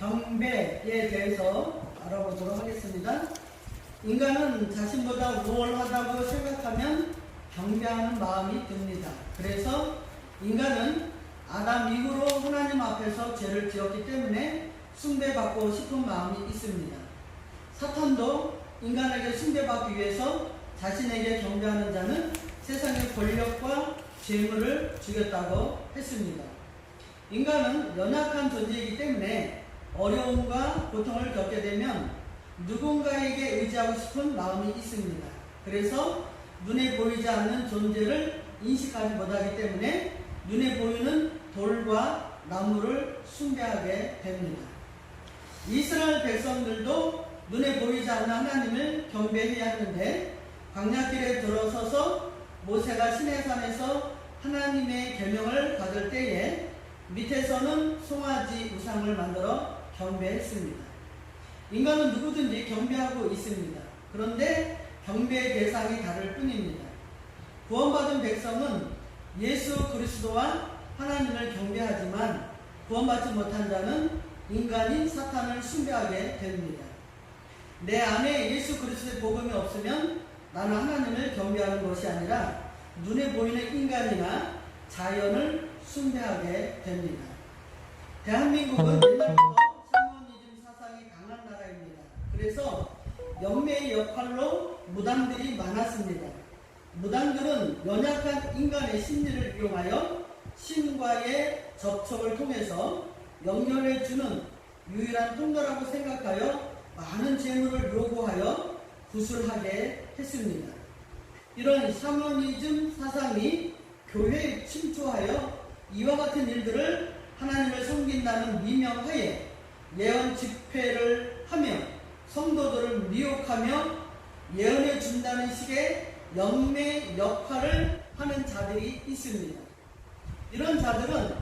경배에 대해서 알아보도록 하겠습니다. 인간은 자신보다 우월하다고 생각하면 경배하는 마음이 듭니다. 그래서 인간은 아담 이후로 하나님 앞에서 죄를 지었기 때문에 숭배받고 싶은 마음이 있습니다. 사탄도 인간에게 숭배받기 위해서 자신에게 경배하는 자는 세상의 권력과 재물을 주겠다고 했습니다. 인간은 연약한 존재이기 때문에 어려움과 고통을 겪게 되면 누군가에게 의지하고 싶은 마음이 있습니다. 그래서 눈에 보이지 않는 존재를 인식하지 못하기 때문에 눈에 보이는 돌과 나무를 숭배하게 됩니다. 이스라엘 백성들도 눈에 보이지 않는 하나님을 경배해야 하는데 광야길에 들어서서 모세가 시내산에서 하나님의 계명을 받을 때에 밑에서는 송아지 우상을 만들어 경배했습니다. 인간은 누구든지 경배하고 있습니다. 그런데 경배의 대상이 다를 뿐입니다. 구원받은 백성은 예수 그리스도와 하나님을 경배하지만 구원받지 못한 자는 인간인 사탄을 숭배하게 됩니다. 내 안에 예수 그리스도의 복음이 없으면 나는 하나님을 경배하는 것이 아니라 눈에 보이는 인간이나 자연을 숭배하게 됩니다. 대한민국은 옛날부터 샤머니즘 사상이 강한 나라입니다. 그래서 연매의 역할로 무당들이 많았습니다. 무당들은 연약한 인간의 심리를 이용하여 신과의 접촉을 통해서 연결해 주는 유일한 통로라고 생각하여 많은 재물을 요구하여 구술하게 했습니다. 이런 샤머니즘 사상이 교회에 침투하여 이와 같은 일들을 하나님을 섬긴다는 미명하에 예언 집회를 하며 성도들을 미혹하며 예언해 준다는 식의 연매 역할을 하는 자들이 있습니다. 이런 자들은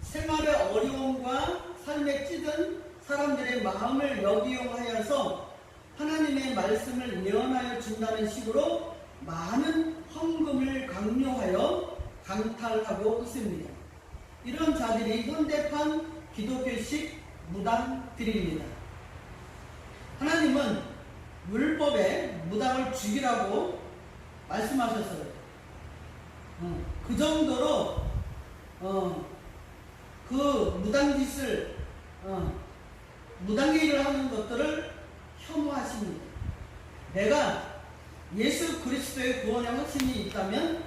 생활의 어려움과 삶에 찌든 사람들의 마음을 역이용하여서 하나님의 말씀을 예언하여 준다는 식으로 많은 헌금을 강요하여 강탈하고 있습니다. 이런 자들이 현대판 기독교식 무당들입니다. 하나님은 율법에 무당을 죽이라고 말씀하셨어요. 어, 그 정도로 어, 그 무당 짓을 어, 무당의 일을 하는 것들을 혐오하십니다. 내가 예수 그리스도의 구원의 확신이 있다면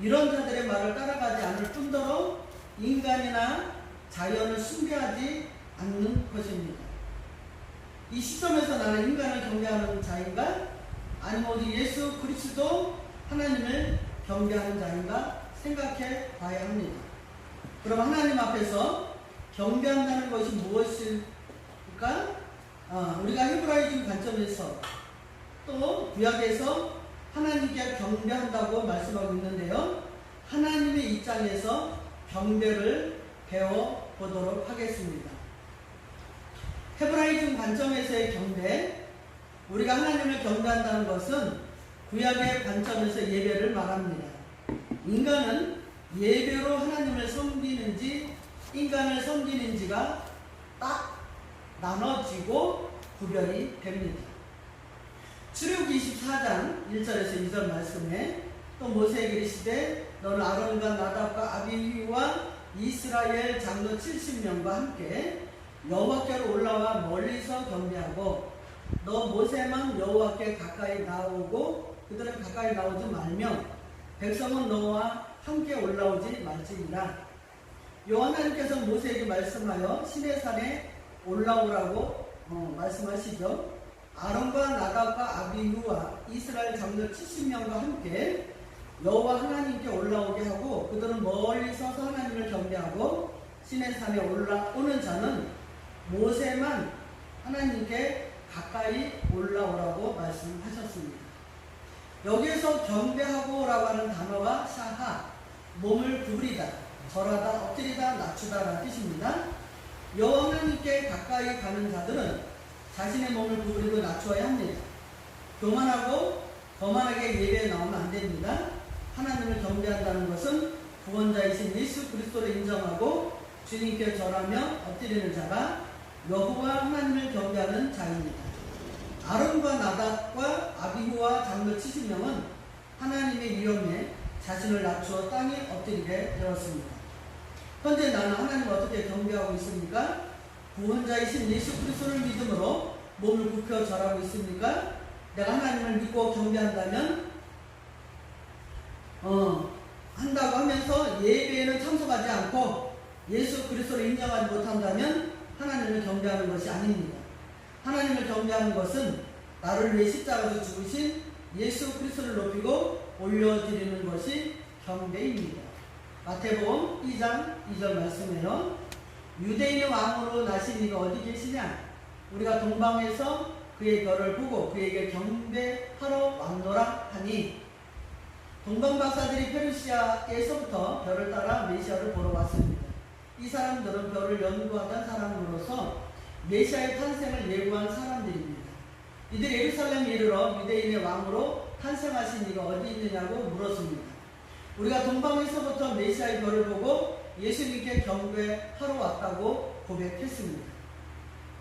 이런 자들의 말을 따라가지 않을 뿐더러 인간이나 자연을 숭배하지 않는 것입니다. 이 시점에서 나는 인간을 경배하는 자인가? 아니면 오직 예수 그리스도 하나님을 경배하는 자인가 생각해 봐야 합니다. 그럼 하나님 앞에서 경배한다는 것이 무엇일까? 어, 우리가 헤브라이즘 관점에서 또 구약에서 하나님께 경배한다고 말씀하고 있는데요. 하나님의 입장에서 경배를 배워 보도록 하겠습니다. 헤브라이즘 관점에서의 경배, 우리가 하나님을 경배한다는 것은 구약의 관점에서 예배를 말합니다. 인간은 예배로 하나님을 섬기는지 인간을 섬기는지가 딱 나눠지고 구별이 됩니다. 출애굽 24장 1절에서 2절 말씀에 또 모세에게 이르시되 너는 아론과 나답과 아비후와 이스라엘 장로 70명과 함께 여호와께로 올라와 멀리서 경배하고 너 모세만 여호와께 가까이 나오고 그들은 가까이 나오지 말며 백성은 너와 함께 올라오지 말지니라 요하나님께서 모세에게 말씀하여 시내산에 올라오라고 어, 말씀하시죠. 아론과 나답과 아비후와 이스라엘 장로 70명과 함께 여호와 하나님께 올라오게 하고 그들은 멀리 서서 하나님을 경배하고 시내산에 올라오는 자는 모세만 하나님께 가까이 올라오라고 말씀하셨습니다. 여기에서 경배하고라고 하는 단어가 샤하, 몸을 구부리다, 절하다, 엎드리다, 낮추다라는 뜻입니다. 여호와 하나님께 가까이 가는 자들은 자신의 몸을 구부리고 낮추어야 합니다. 교만하고 거만하게 예배에 나오면 안 됩니다. 하나님을 경배한다는 것은 구원자이신 예수 그리스도를 인정하고 주님께 절하며 엎드리는 자가 여호와 하나님을 경배하는 자입니다. 아론과 나답과 아비후와 장로 70명은 하나님의 위엄에 자신을 낮추어 땅에 엎드리게 되었습니다. 현재 나는 하나님을 어떻게 경배하고 있습니까? 구원자이신 예수 그리스도를 믿음으로 몸을 굽혀 절하고 있습니까? 내가 하나님을 믿고 경배한다면 어, 한다고 하면서 예배에는 참석하지 않고 예수 그리스도를 인정하지 못한다면 하나님을 경배하는 것이 아닙니다. 하나님을 경배하는 것은 나를 위해 십자가에서 죽으신 예수 그리스도를 높이고 올려드리는 것이 경배입니다. 마태복음 2장 2절 말씀에요. 유대인의 왕으로 나신 이가 어디 계시냐? 우리가 동방에서 그의 별을 보고 그에게 경배하러 왔노라 하니 동방 박사들이 페르시아에서부터 별을 따라 메시아를 보러 왔습니다. 이 사람들은 별을 연구하던 사람으로서 메시아의 탄생을 예고한 사람들입니다. 이들이 예루살렘에 이르러 유대인의 왕으로 탄생하신 이가 어디 있느냐고 물었습니다. 우리가 동방에서부터 메시아의 별을 보고 예수님께 경배하러 왔다고 고백했습니다.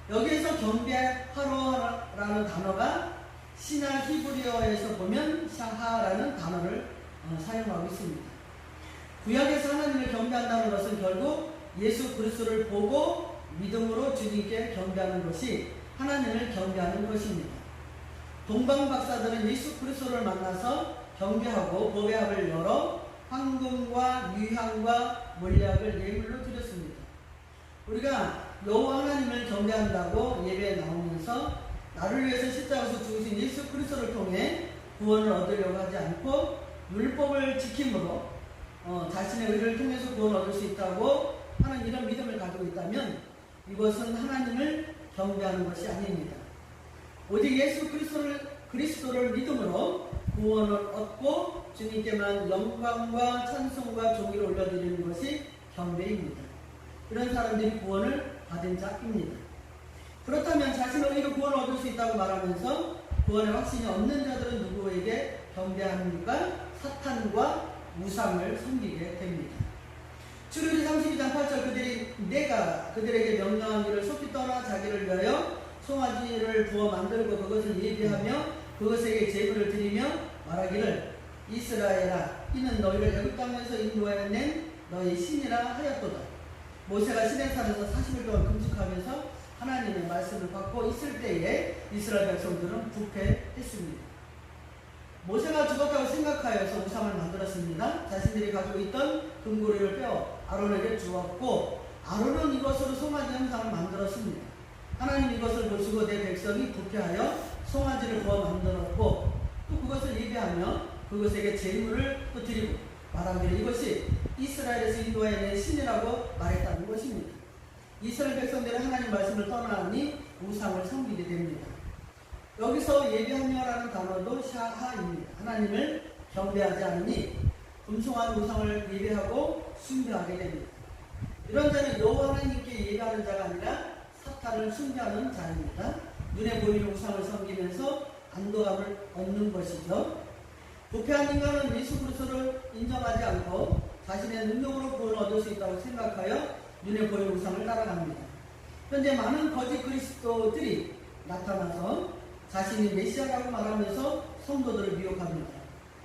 여기에서 경배하러라는 단어가 신화 히브리어에서 보면 샤하라는 단어를 어, 사용하고 있습니다. 구약에서 하나님을 경배한다는 것은 결국 예수 그리스도를 보고 믿음으로 주님께 경배하는 것이 하나님을 경배하는 것입니다. 동방 박사들은 예수 그리스도를 만나서 경배하고 보배합을 열어 황금과 유향과 몰약을 예물로 드렸습니다. 우리가 여호와 하나님을 경배한다고 예배에 나오면서 나를 위해서 십자가에서 죽으신 예수 그리스도를 통해 구원을 얻으려고 하지 않고 율법을 지킴으로 어, 자신의 의를 통해서 구원을 얻을 수 있다고 하는 이런 믿음을 가지고 있다면 이것은 하나님을 경배하는 것이 아닙니다. 오직 예수 그리스도를 그리스도를 믿음으로 구원을 얻고 주님께만 영광과 찬송과 종기를 올려드리는 것이 경배입니다. 이런 사람들이 구원을 받은 자입니다. 그렇다면 자신의 의로 구원을 얻을 수 있다고 말하면서 구원의 확신이 없는 자들은 누구에게 경배합니까? 사탄과 우상을 섬기게 됩니다. 출애굽기 32장 8절 그들이 내가 그들에게 명령한 일을 속히 떠나 자기를 위하여 송아지를 부어 만들고 그것을 예비하며 그것에게 제물을 드리며 말하기를 이스라엘아 이는 너희를 애굽 땅에서 인도해낸 너희 신이라 하였도다. 모세가 시내산에서 40일 동안 금식하면서 하나님의 말씀을 받고 있을 때에 이스라엘 백성들은 부패했습니다. 모세가 죽었다고 생각하여서 우상을 만들었습니다. 자신들이 가지고 있던 금고리를 빼어 아론에게 주었고 아론은 이것으로 송아지 형상을 만들었습니다. 하나님 이것을 보시고 내 백성이 부패하여 송아지를 구워 만들었고 또 그것을 예배하며 그것에게 제물을 또 드리고 말하기를 이것이 이스라엘에서 인도해낸 신이라고 말했다는 것입니다. 이스라엘 백성들은 하나님 말씀을 떠나니 우상을 섬기게 됩니다. 여기서 예배하며라는 단어도 샤하입니다. 하나님을 경배하지 않으니 금송한 우상을 예배하고 숭배하게 됩니다. 이런 자는 여호와 하나님께 예배하는 자가 아니라 사탄을 숭배하는 자입니다. 눈에 보이는 우상을 섬기면서 안도감을 얻는 것이죠. 부패한 인간은 예수 그리스도를 인정하지 않고 자신의 능력으로 구원을 얻을 수 있다고 생각하여 눈에 보이는 우상을 따라갑니다. 현재 많은 거짓 그리스도들이 나타나서 자신이 메시아라고 말하면서 성도들을 미혹합니다.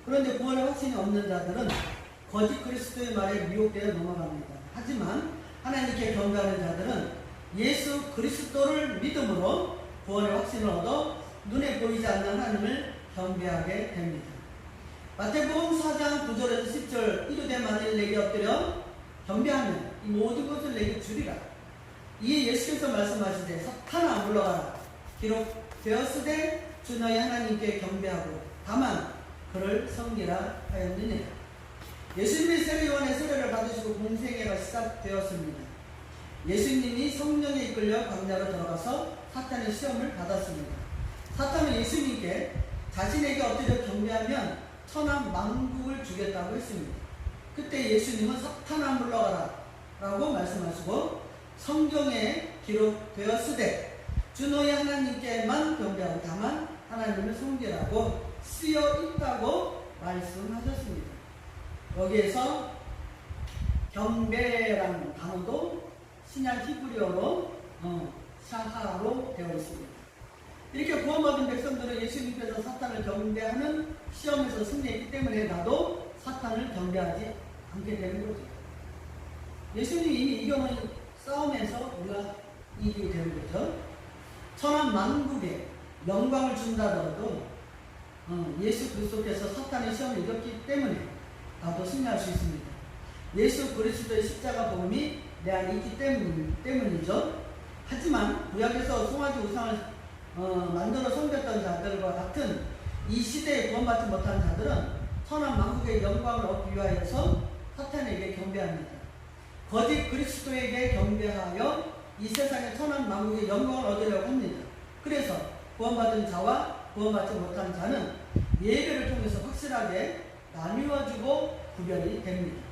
그런데 구원의 확신이 없는 자들은 거짓 그리스도의 말에 미혹되어 넘어갑니다. 하지만 하나님께 경배하는 자들은 예수 그리스도를 믿음으로 구원의 확신을 얻어 눈에 보이지 않는 하나님을 경배하게 됩니다. 마태복음 4장 9절에서 10절 이르되 만일 내게 엎드려 경배하면 이 모든 것을 내게 주리라. 이에 예수께서 말씀하시되 사탄아 물러가라. 기록 되었으되 주 너희 하나님께 경배하고 다만 그를 섬기라 하였느니라. 예수님의 세례 요한의 세례를 받으시고 공생애가 시작되었습니다. 예수님이 성령에 이끌려 광야로 들어가서 사탄의 시험을 받았습니다. 사탄은 예수님께 자신에게 엎드려 경배하면 천한 만국을 주겠다고 했습니다. 그때 예수님은 사탄아 물러가라 라고 말씀하시고 성경에 기록되었으되 주 너희 하나님께만 경배하고 다만 하나님을 섬기라고 쓰여 있다고 말씀하셨습니다. 여기에서 경배라는 단어도 신약 히브리어로 어, 되어 있습니다. 이렇게 구원받은 백성들은 예수님께서 사탄을 경배하는 시험에서 승리했기 때문에 나도 사탄을 경배하지 않게 되는 거죠. 예수님이 이미 이겨놓은 싸움에서 우리가 이기게 되는 거죠. 천한 만국에 영광을 준다더라도 어, 예수 그리스도께서 사탄의 시험을 이겼기 때문에 나도 승리할 수 있습니다. 예수 그리스도의 십자가 복음이 내 안에 있기 때문, 때문이죠. 하지만 구약에서 송아지 우상을 어, 만들어 섬겼던 자들과 같은 이 시대에 구원받지 못한 자들은 천한 만국의 영광을 얻기 위하여서 사탄에게 경배합니다. 거짓 그리스도에게 경배하여 이 세상의 천한 만국의 영광을 얻으려고 합니다. 그래서 구원받은 자와 구원받지 못한 자는 예배를 통해서 확실하게 나뉘어지고 구별이 됩니다.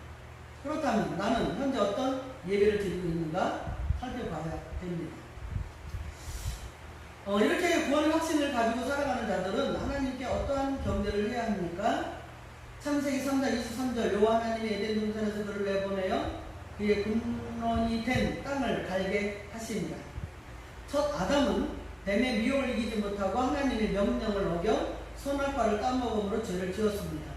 그렇다면 나는 현재 어떤 예배를 드리고 있는가 살펴봐야 됩니다. 어, 이렇게 구원의 확신을 가지고 살아가는 자들은 하나님께 어떠한 경배를 해야 합니까? 창세기 3장 23절 여호와 하나님이 에덴 동산에서 그를 내보내어 그의 근원이 된 땅을 갈게 하십니다. 첫 아담은 뱀의 미혹을 이기지 못하고 하나님의 명령을 어겨 선악과를 따먹음으로 죄를 지었습니다.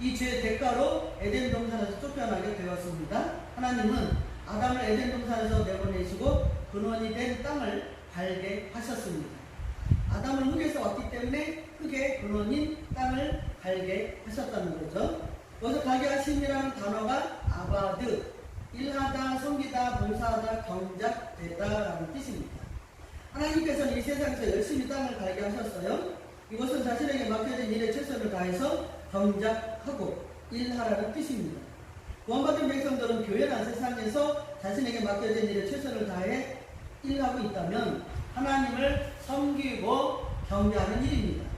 이 죄의 대가로 에덴 동산에서 쫓겨나게 되었습니다. 하나님은 아담을 에덴 동산에서 내보내시고 근원이 된 땅을 갈게 하셨습니다. 아담은 흙에서 왔기 때문에 흙의 근원인 땅을 갈게 하셨다는 거죠. 여기서 갈게 하심이라는 단어가 아바드, 일하다, 섬기다, 봉사하다, 경작되다라는 뜻입니다. 하나님께서는 이 세상에서 열심히 땅을 갈게 하셨어요. 이것은 자신에게 맡겨진 일에 최선을 다해서 경작하고 일하라는 뜻입니다. 구원받은 백성들은 교회란 세상에서 자신에게 맡겨진 일에 최선을 다해 일하고 있다면 하나님을 섬기고 경배하는 일입니다.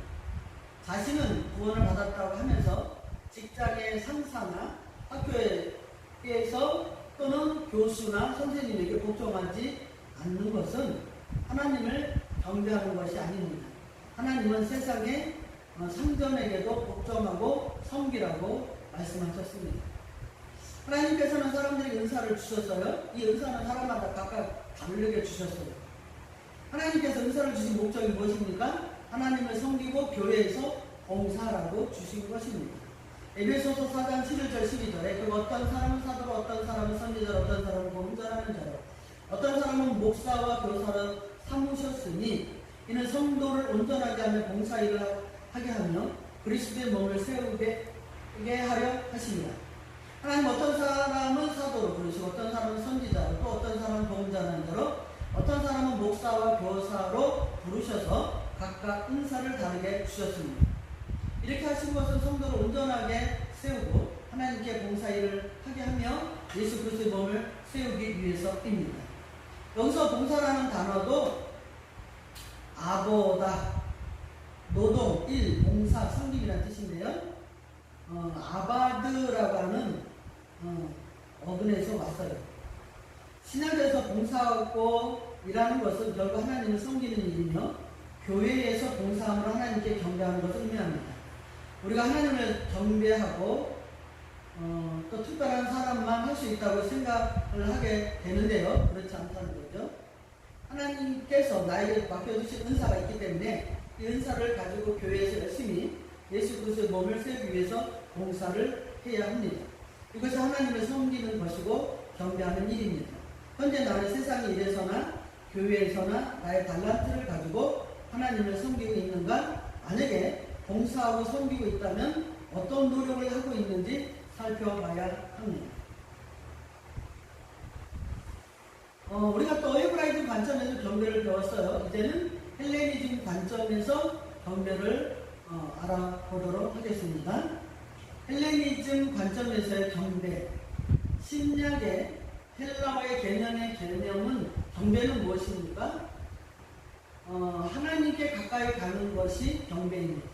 자신은 구원을 받았다고 하면서 직장의 상사나 학교에서 또는 교수나 선생님에게 복종하지 않는 것은 하나님을 경배하는 것이 아닙니다. 하나님은 세상의 어, 상전에게도 복종하고 섬기라고 말씀하셨습니다. 하나님께서는 사람들에게 은사를 주셨어요. 이 은사는 사람마다 각각 다르게 주셨어요. 하나님께서 은사를 주신 목적이 무엇입니까? 하나님을 섬기고 교회에서 봉사라고 주신 것입니다. 에베소서 4장 11절 12절에 그 어떤 사람은 사도로 어떤 사람은 선지자로 어떤 사람은 봉사라는 자로 어떤 사람은 목사와 교사로 삼으셨으니 이는 성도를 온전하게 하며 봉사일을 하게 하며 그리스도의 몸을 세우게 하려 하십니다. 하나님 어떤 사람은 사도로 부르시고 어떤 사람은 선지자로 또 어떤 사람은 봉사하는 자로 어떤 사람은 목사와 교사로 부르셔서 각각 은사를 다르게 주셨습니다. 이렇게 하신 것은 성도를 온전하게 세우고 하나님께 봉사일을 하게 하며 예수 그리스도의 몸을 세우기 위해서입니다. 여기서 봉사라는 단어도 아보다 노동, 일, 봉사, 섬김이라는 뜻인데요. 어, 아바드라고 하는 어, 어근에서 왔어요. 신약에서 봉사하고 일하는 것은 결국 하나님을 섬기는 일이며 교회에서 봉사함으로 하나님께 경배하는 것을 의미합니다. 우리가 하나님을 경배하고 어, 또 특별한 사람만 할 수 있다고 생각을 하게 되는데요. 그렇지 않다는 거죠. 하나님께서 나에게 맡겨주신 은사가 있기 때문에 이 은사를 가지고 교회에서 열심히 예수 그리스도의 몸을 세우기 위해서 봉사를 해야 합니다. 이것이 하나님을 섬기는 것이고 경배하는 일입니다. 현재 나는 세상의 일에서나 교회에서나 나의 달란트를 가지고 하나님을 섬기고 있는가? 만약에 봉사하고 섬기고 있다면 어떤 노력을 하고 있는지 살펴봐야 합니다. 어, 우리가 또 헤브라이즘 관점에서 경배를 배웠어요. 이제는 헬레니즘 관점에서 경배를 어, 알아보도록 하겠습니다. 헬레니즘 관점에서의 경배, 신약의 헬라어의 개념의 개념은 경배는 무엇입니까? 어, 하나님께 가까이 가는 것이 경배입니다.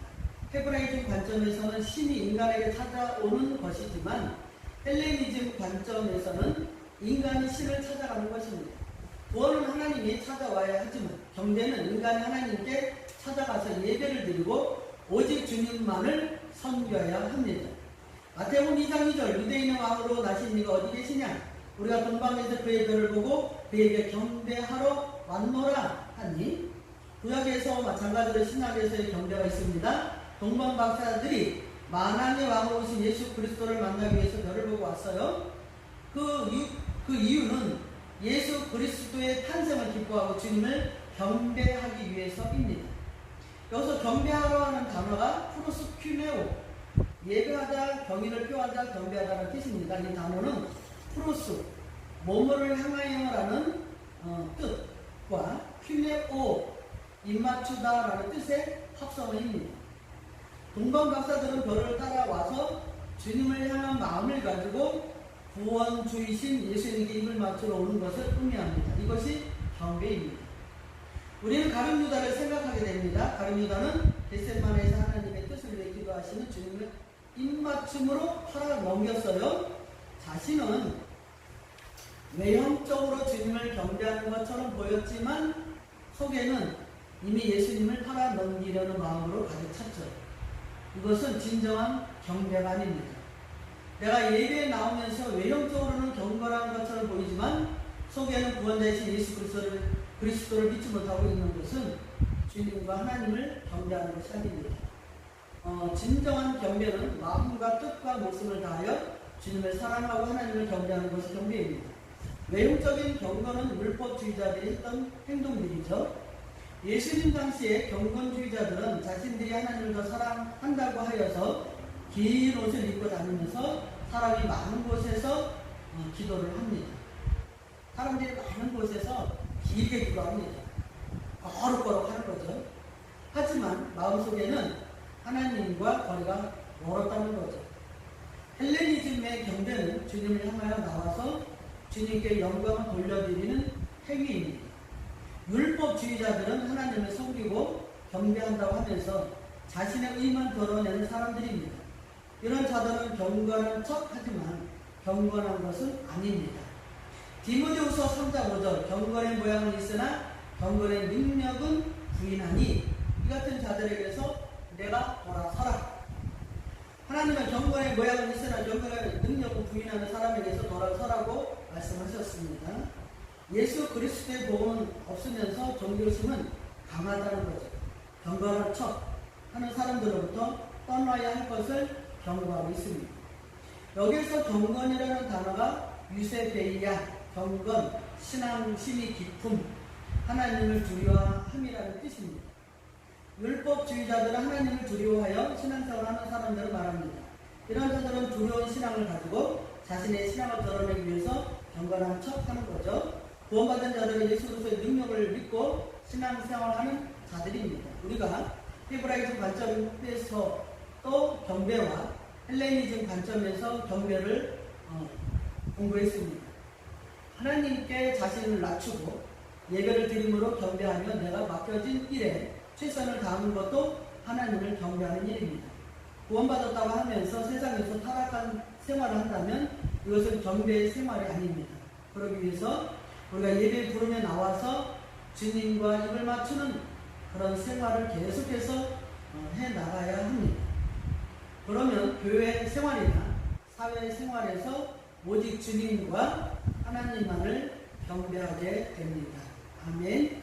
헤브라이즘 관점에서는 신이 인간에게 찾아오는 것이지만 헬레니즘 관점에서는 인간이 신을 찾아가는 것입니다. 구원은 하나님이 찾아와야 하지만 경배는 인간이 하나님께 찾아가서 예배를 드리고 오직 주님만을 섬겨야 합니다. 마태복음 2장 2절 유대인의 왕으로 나신 이가 어디 계시냐? 우리가 동방에서 그의 별을 보고 그에게 경배하러 왔노라 하니 구약에서 마찬가지로 신약에서의 경배가 있습니다. 동방 박사들이 만왕의 왕으로 오신 예수 그리스도를 만나기 위해서 별을 보고 왔어요. 그, 이유, 그 이유는 예수 그리스도의 탄생을 기뻐하고 주님을 경배하기 위해서입니다. 여기서 경배하러 하는 단어가 프로스 큐네오 예배하다, 경의를 표하다, 경배하다는 뜻입니다. 이 단어는 프로스 뭐뭐를 향하여라는 어, 뜻과 큐네오 입맞추다라는 뜻의 합성어입니다. 동방 박사들은 별을 따라와서 주님을 향한 마음을 가지고 구원주이신 예수님께 입을 맞추러 오는 것을 의미합니다. 이것이 경배입니다. 우리는 가룟 유다를 생각하게 됩니다. 가룟 유다는 겟셋만에서 하나님의 뜻을 위해 기도하시는 주님을 입맞춤으로 팔아 넘겼어요. 자신은 외형적으로 주님을 경배하는 것처럼 보였지만 속에는 이미 예수님을 팔아 넘기려는 마음으로 가득 찼죠. 이것은 진정한 경배가 아닙니다. 내가 예배에 나오면서 외형적으로는 경건한 것처럼 보이지만 속에는 구원자이신 예수 그리스도를, 그리스도를 믿지 못하고 있는 것은 주님과 하나님을 경배하는 것이 아닙니다. 어, 진정한 경배는 마음과 뜻과 목숨을 다하여 주님을 사랑하고 하나님을 경배하는 것이 경배입니다. 외형적인 경건은 율법주의자들이 했던 행동들이죠. 예수님 당시에 경건주의자들은 자신들이 하나님을 더 사랑한다고 하여서 긴 옷을 입고 다니면서 사람이 많은 곳에서 어, 기도를 합니다. 사람들이 많은 곳에서 길게 기도합니다. 거룩거룩 하는 거죠. 하지만 마음속에는 하나님과 거리가 멀었다는 거죠. 헬레니즘의 경배는 주님을 향하여 나와서 주님께 영광을 돌려드리는 행위입니다. 율법주의자들은 하나님을 섬기고 경배한다고 하면서 자신의 의만 드러내는 사람들입니다. 이런 자들은 경건한 척 하지만 경건한 것은 아닙니다. 디모데후서 3장 5절 경건의 모양은 있으나 경건의 능력은 부인하니 이 같은 자들에게서 내가 돌아서라. 하나님은 경건의 모양은 있으나 경건의 능력은 부인하는 사람에게서 돌아서라고 말씀하셨습니다. 예수 그리스도의 복음은 없으면서 종교심은 강하다는 거죠. 경건한 척 하는 사람들로부터 떠나야 할 것을 경고하고 있습니다. 여기서 경건이라는 단어가 유세베이야, 경건, 신앙심이 깊음, 하나님을 두려워함이라는 뜻입니다. 율법주의자들은 하나님을 두려워하여 신앙생활을 하는 사람들을 말합니다. 이런 자들은 두려운 신앙을 가지고 자신의 신앙을 드러내기 위해서 경건한 척 하는 거죠. 구원받은 자들은 예수 그리스도의 능력을 믿고 신앙생활하는 자들입니다. 우리가 히브라이즘 관점에서 또 경배와 헬레니즘 관점에서 경배를 어, 공부했습니다. 하나님께 자신을 낮추고 예배를 드림으로 경배하며 내가 맡겨진 일에 최선을 다하는 것도 하나님을 경배하는 일입니다. 구원받았다고 하면서 세상에서 타락한 생활을 한다면 이것은 경배의 생활이 아닙니다. 그러기 위해서 우리가 예배 부르며 나와서 주님과 입을 맞추는 그런 생활을 계속해서 어, 해 나가야 합니다. 그러면 교회 생활이나 사회 생활에서 오직 주님과 하나님만을 경배하게 됩니다. 아멘.